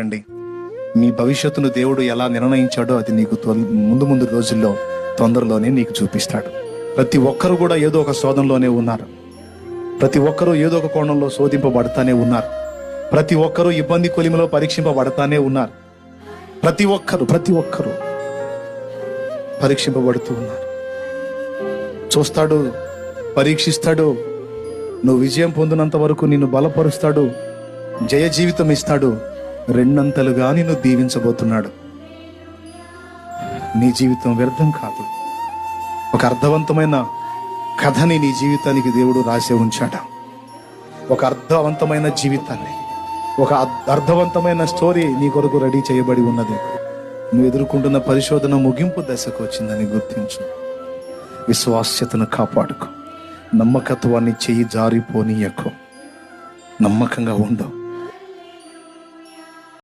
రండి మీ భవిష్యత్తును దేవుడు ఎలా నిర్ణయించాడో అది నీకు తొం- ముందు ముందు రోజుల్లో తొందరలోనే నీకు చూపిస్తాడు. ప్రతి ఒక్కరు కూడా ఏదో ఒక శోధనలోనే ఉన్నారు. ప్రతి ఒక్కరూ ఏదో ఒక కోణంలో శోధింపబడతానే ఉన్నారు. ప్రతి ఒక్కరూ ఇబ్బంది కొలిమిలో పరీక్షింపబడతానే ఉన్నారు. ప్రతి ఒక్కరు ప్రతి ఒక్కరూ పరీక్షింపబడుతూ ఉన్నారు. చూస్తాడు పరీక్షిస్తాడు నువ్వు విజయం పొందినంత వరకు నిన్ను బలపరుస్తాడు జయ జీవితం ఇస్తాడు రెండంతలుగా నిన్ను దీవించబోతున్నాడు. నీ జీవితం వ్యర్థం కాదు. ఒక అర్థవంతమైన కథని నీ జీవితానికి దేవుడు రాసే ఉంచాడు. ఒక అర్థవంతమైన జీవితాన్ని ఒక అర్థ- అర్థవంతమైన స్టోరీ నీ కొరకు రెడీ చేయబడి ఉన్నది. నువ్వు ఎదుర్కొంటున్న పరిశోధన ముగింపు దశకు వచ్చిందని గుర్తించు. విశ్వాస్యతను కాపాడుకో. నమ్మకత్వాన్ని చెయ్యి జారిపోనీయకు. నమ్మకంగా ఉండవు